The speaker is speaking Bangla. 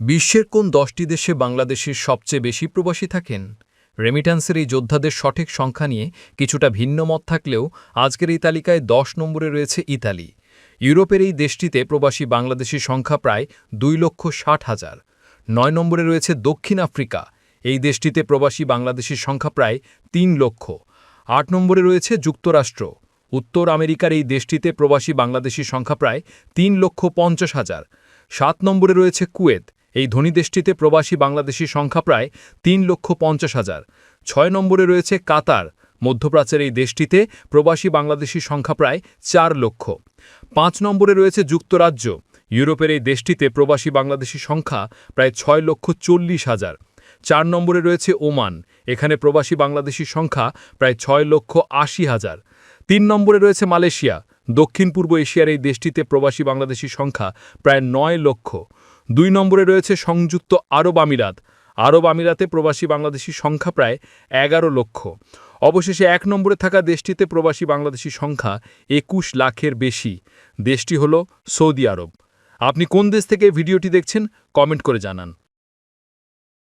বিশ্বের কোন দশটি দেশে বাংলাদেশের সবচেয়ে বেশি প্রবাসী থাকেন? রেমিট্যান্সের এই যোদ্ধাদের সঠিক সংখ্যা নিয়ে কিছুটা ভিন্ন মত থাকলেও আজকের এই তালিকায় দশ নম্বরে রয়েছে ইতালি। ইউরোপের এই দেশটিতে প্রবাসী বাংলাদেশি সংখ্যা প্রায় দুই লক্ষ ষাট হাজার। নয় নম্বরে রয়েছে দক্ষিণ আফ্রিকা। এই দেশটিতে প্রবাসী বাংলাদেশির সংখ্যা প্রায় তিন লক্ষ। আট নম্বরে রয়েছে যুক্তরাষ্ট্র। উত্তর আমেরিকার এই দেশটিতে প্রবাসী বাংলাদেশি সংখ্যা প্রায় তিন লক্ষ পঞ্চাশ হাজার। সাত নম্বরে রয়েছে কুয়েত। এই ধনী দেশটিতে প্রবাসী বাংলাদেশি সংখ্যা প্রায় তিন লক্ষ পঞ্চাশ হাজার। ছয় নম্বরে রয়েছে কাতার। মধ্যপ্রাচ্যের এই দেশটিতে প্রবাসী বাংলাদেশি সংখ্যা প্রায় চার লক্ষ। পাঁচ নম্বরে রয়েছে যুক্তরাজ্য। ইউরোপের এই দেশটিতে প্রবাসী বাংলাদেশি সংখ্যা প্রায় ছয় লক্ষ চল্লিশ হাজার। চার নম্বরে রয়েছে ওমান। এখানে প্রবাসী বাংলাদেশি সংখ্যা প্রায় ছয় লক্ষ আশি হাজার। তিন নম্বরে রয়েছে মালয়েশিয়া। দক্ষিণ পূর্ব এশিয়ার এই দেশটিতে প্রবাসী বাংলাদেশি সংখ্যা প্রায় নয় লক্ষ। দুই নম্বরে রয়েছে সংযুক্ত আরব আমিরাত। আরব আমিরাতে প্রবাসী বাংলাদেশি সংখ্যা প্রায় এগারো লক্ষ। অবশেষে এক নম্বরে থাকা দেশটিতে প্রবাসী বাংলাদেশি সংখ্যা একুশ লাখের বেশি। দেশটি হল সৌদি আরব। আপনি কোন দেশ থেকে ভিডিওটি দেখছেন, কমেন্ট করে জানান।